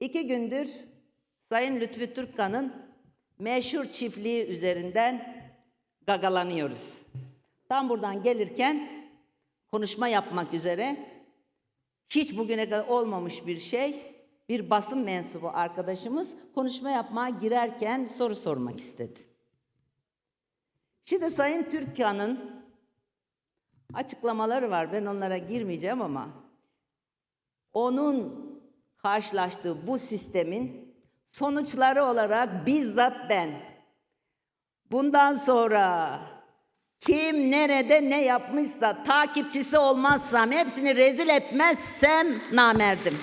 İki gündür Sayın Lütfü Türkkan'ın meşhur çiftliği üzerinden gagalanıyoruz. Tam buradan gelirken konuşma yapmak üzere hiç bugüne kadar olmamış bir şey bir basın mensubu arkadaşımız konuşma yapmaya girerken soru sormak istedi. Şimdi Sayın Türkkan'ın açıklamaları var. Ben onlara girmeyeceğim ama onun karşılaştığı bu sistemin sonuçları olarak bizzat ben bundan sonra kim nerede ne yapmışsa takipçisi olmazsam hepsini rezil etmezsem namerdim.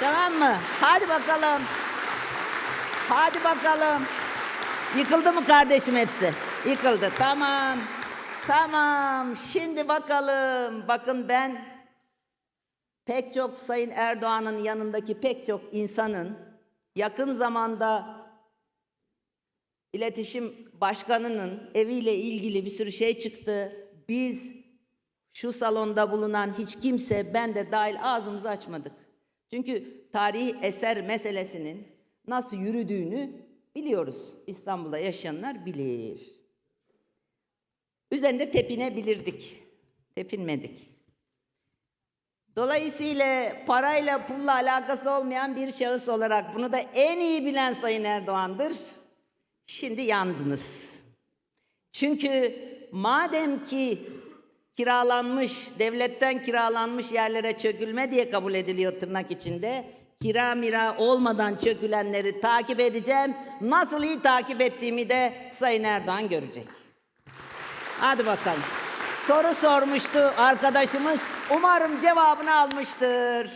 Tamam mı? Hadi bakalım. Hadi bakalım. Yıkıldı mı kardeşim hepsi? Yıkıldı. Tamam. Tamam. Şimdi bakalım. Bakın ben pek çok Sayın Erdoğan'ın yanındaki pek çok insanın yakın zamanda iletişim başkanının eviyle ilgili bir sürü şey çıktı. Biz şu salonda bulunan hiç kimse ben de dahil ağzımızı açmadık. Çünkü tarihi eser meselesinin nasıl yürüdüğünü biliyoruz. İstanbul'da yaşayanlar bilir. Üzerinde tepinebilirdik. Tepinmedik. Dolayısıyla parayla pulla alakası olmayan bir şahıs olarak bunu da en iyi bilen Sayın Erdoğan'dır. Şimdi yandınız. Çünkü madem ki kiralanmış, devletten kiralanmış yerlere çökülme diye kabul ediliyor tırnak içinde. Kira mira olmadan çökülenleri takip edeceğim. Nasıl iyi takip ettiğimi de Sayın Erdoğan görecek. Hadi bakalım. Soru sormuştu arkadaşımız. Umarım cevabını almıştır.